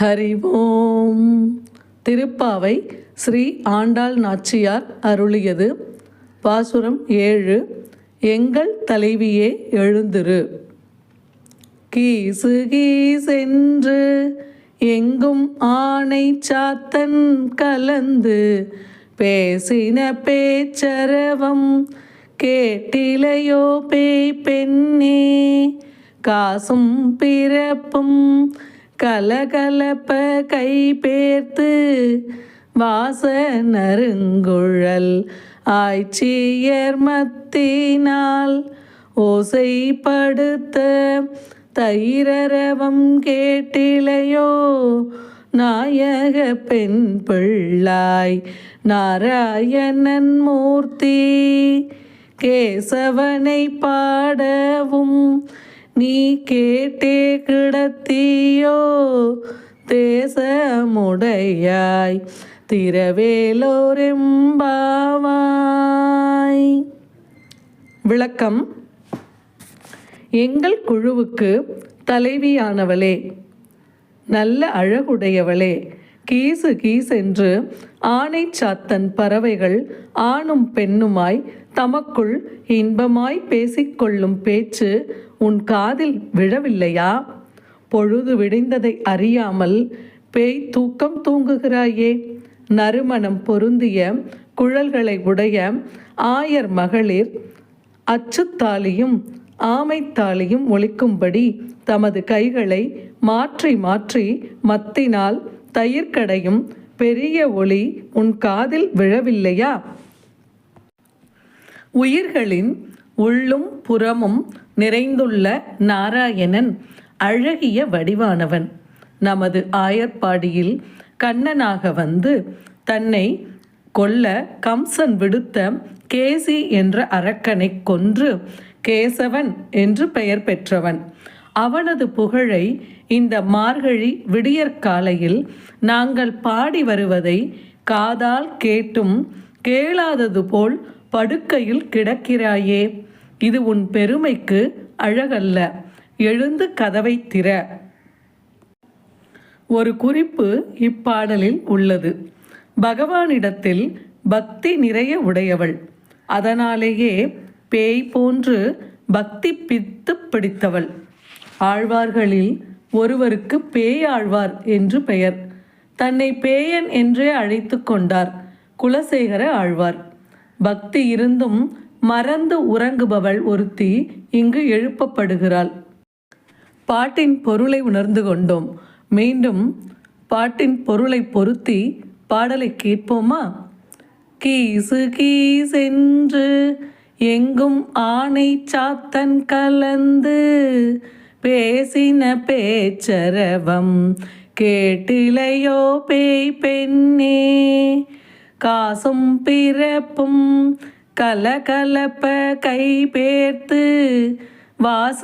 ஹரி ஓம். திருப்பாவை ஸ்ரீ ஆண்டாள் நாச்சியார் அருளியது. பாசுரம் ஏழு. எங்கள் தலைவியே எழுந்திரு. கீசு கீசென்று எங்கும் ஆணை சாத்தன் கலந்து பேசின பேச்சரவம் கேட்டிலையோ பேய் பெண்ணே. காசும் பிறப்பும் கலகலப்ப கை பேர்த்து வாச நறுங்குழல் ஆய்ச்சியர் மத்தினால் ஓசைப்படுத்த தைரரவம் கேட்டிலையோ நாயக பெண் பிள்ளாய் நாராயணன் மூர்த்தி கேசவனை பாடவும் நீ கேட்டே கிடத்தியோ? தேசமுடையாய். திரவேலோரெம்பாவாய் விளக்கம். எங்கள் குழுவுக்கு தலைவியானவளே நல்ல அழகுடையவளே கீசு கீசென்று ஆணை சாத்தன் பறவைகள் ஆணும் பெண்ணுமாய் தமக்குள் இன்பமாய் பேசிக்கொள்ளும் பேச்சு உன் காதில் விழவில்லையா? பொழுது விடிந்ததை அறியாமல் பேய் தூக்கம் தூங்குகிறாயே. நறுமணம் பொருந்திய குழல்களை உடைய ஆயர் மகளிர் அச்சுத்தாலியும் ஆமைத்தாலியும் ஒழிக்கும்படி தமது கைகளை மாற்றி மாற்றி மத்தினால் தயிர்க்கடையும் பெரிய ஒளி உன் காதில் விழவில்லையா? உயிர்களின் உள்ளும் புறமும் நிறைந்துள்ள நாராயணன் அழகிய வடிவானவன். நமது ஆயர்பாடியில் கண்ணனாக வந்து தன்னை கொல்ல கம்சன் விடுத்த கேசி என்ற அரக்கனை கொன்று கேசவன் என்று பெயர் பெற்றவன். அவனது புகழை இந்த மார்கழி விடியற்காலையில் நாங்கள் பாடி வருவதை காதால் கேட்டும் கேளாதது போல் படுக்கையில் கிடக்கிறாயே. இது உன் பெருமைக்கு அழகல்ல. எழுந்து கதவை திற. ஒரு குறிப்பு இப்பாடலில் உள்ளது. பகவானிடத்தில் பக்தி நிறைய உடையவள். அதனாலேயே பேய் போன்று பக்தி பித்து பிடித்தவள். ஆழ்வார்களில் ஒருவருக்கு பேயாழ்வார் என்று பெயர். தன்னை பேயன் என்றே அழைத்து கொண்டார் குலசேகர ஆழ்வார். பக்தி இருந்தும் மறந்து உறங்குபவள் ஒருத்தி இங்கு எழுப்பப்படுகிறாள். பாட்டின் பொருளை உணர்ந்து கொண்டோம். மீண்டும் பாட்டின் பொருளை பொருத்தி பாடலை கேட்போமா? கீசு கீசென்று எங்கும் ஆணை சாத்தன் கலந்து பேசின பேச்சரவம் கேட்டிலையோ பேய் பெண்ணே காசும் பிறப்பும் கலகலப்ப கை பேர்த்து வாச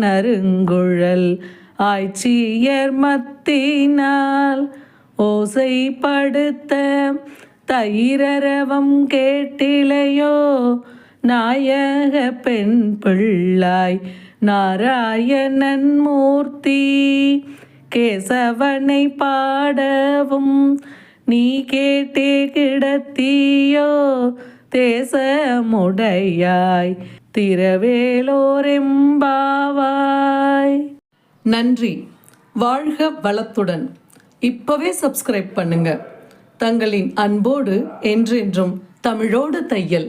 நறுங்குழல் ஆய்ச்சியர் மத்தினால் ஓசைப்படுத்த தயிரரவம் கேட்டிலையோ நாயக பெண் பிள்ளாய் நாராயணன் மூர்த்தி கேசவனை பாடவும் நீ கேட்டே கிடத்தியோ தேசமுடையாய் திரவேலோரெம்பாவாய் நன்றி. வாழ்க வளத்துடன். இப்பவே சப்ஸ்கிரைப் பண்ணுங்க. தங்களின் அன்போடு என்றென்றும் தமிழோடு தையல்.